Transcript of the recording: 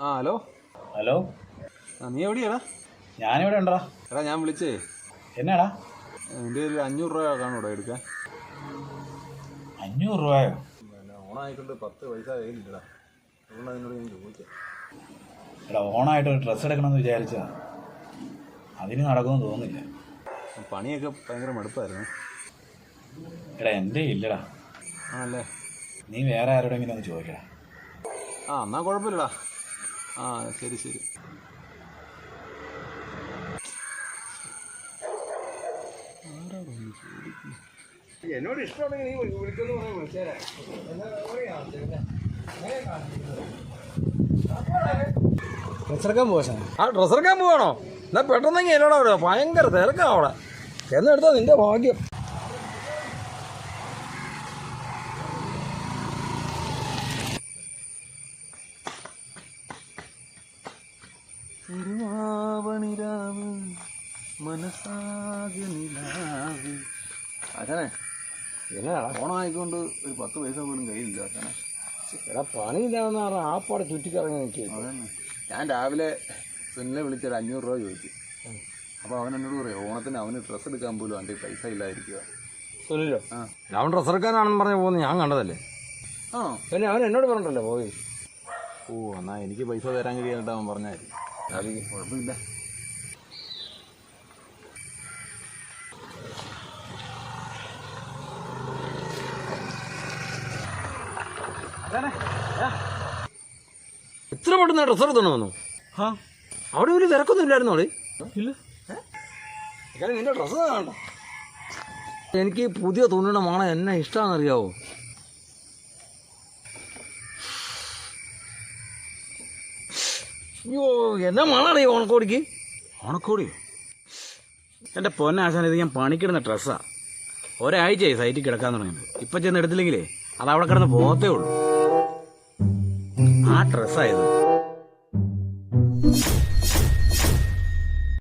ആ hello. Hello. ആ നീ എവിടെയാടാ ഞാനിവിടെ ഉണ്ടടാ. എടാ ഞാൻ വിളിച്ചേ. എന്നാടാ? എന്റെ ഒരു അഞ്ഞൂറ് രൂപ കാണൂടാ എടുക്കാൻ. അഞ്ഞൂറ് രൂപയോ? പിന്നെ ഓണായിക്കൊണ്ട് പത്ത് പൈസ കയ്യിലില്ലടാ. അതുകൊണ്ട് അതിനോട് ഞാൻ ചോദിക്കാം എടാ ഓണായിട്ട് ഒരു ഡ്രസ്സ് എടുക്കണമെന്ന് വിചാരിച്ചാ അതിന് നടക്കുമെന്ന് തോന്നുന്നില്ല. പണിയൊക്കെ ഭയങ്കര മടുപ്പായിരുന്നു. എടാ എന്റെ ഇല്ലടാ. അല്ലേ നീ വേറെ ആരോടെങ്കിലും ഒന്ന് ചോദിക്കടാ. ആ എന്നാ കുഴപ്പമില്ലടാ. ആ ശരി ശരി. എന്നോട് ഇഷ്ടമുണ്ടെങ്കിൽ നീ വിളിക്കുന്നു പറയാൻ വിളിച്ചേരാ ഡ്രസ്സെടുക്കാൻ പോവാ ആ ഡ്രസ്സ് എടുക്കാൻ പോവാണോ? എന്നാ പെട്ടെന്നെങ്കിൽ എന്നോട് അവിടെ ഭയങ്കര തിരക്കാണ് അവിടെ. എന്നെടുത്താ നിന്റെ ഭാഗ്യം. തിരുവാവണിരാവ് മനസ്സാകെ നിലാവ്. അച്ഛനെ എന്നാടാ ഓണമായിക്കൊണ്ട് ഒരു പത്ത് പൈസ പോലും കയ്യിലില്ല അച്ഛനെ എടാ പണിയില്ലാന്ന് പറഞ്ഞാൽ ആപ്പാടെ ചുറ്റിക്കറങ്ങി നിൽക്കുക അതന്നെ. ഞാൻ രാവിലെ സുനിലെ വിളിച്ചൊരു അഞ്ഞൂറ് രൂപ ചോദിച്ചു. അപ്പോൾ അവൻ എന്നോട് പറയും ഓണത്തിന് അവന് ഡ്രസ്സ് എടുക്കാൻ പോലും അവന്റെ പൈസ ഇല്ലായിരിക്കുക സുനിലോ? ആ. അവൻ ഡ്രസ്സ് എടുക്കാനാണെന്ന് പറഞ്ഞ് പോകുന്നത് ഞാൻ കണ്ടതല്ലേ? ആണോ പിന്നെ അവൻ എന്നോട് പറഞ്ഞിട്ടല്ലേ പോയി? ഓ എന്നാ എനിക്ക് പൈസ തരാൻ കഴിയാനായിട്ട് അവൻ പറഞ്ഞായിരിക്കും അത് കുഴപ്പമില്ല ഇത്ര പെട്ടെന്ന് ഡ്രസ്സ് എടുത്തോണ്ട് വന്നു ആ. അവിടെ ഒരു തിരക്കൊന്നും ഇല്ലായിരുന്നു അവിടെ ഇല്ല. നിന്റെ ഡ്രസ്സ് കാണണ്ട എനിക്ക് പുതിയ തുണിയുടെ മണം എന്നെ ഇഷ്ടമാണെന്നറിയാവോ അയ്യോ എന്നാ മണാണ് ഈ ഓണക്കോടിക്ക്? ഓണക്കോടിയോ? എന്റെ പൊന്നാശാൻ ഇത് ഞാൻ പണിക്കിടുന്ന ഡ്രസ്സാണ് ഒരാഴ്ചയായി സൈറ്റിൽ കിടക്കാൻ തുടങ്ങിയത് ഇപ്പം ചെന്ന് എടുത്തില്ലെങ്കിലേ അത് അവിടെ കിടന്ന് പോകത്തേ ഉള്ളൂ. ആ ഡ്രസ്സായത്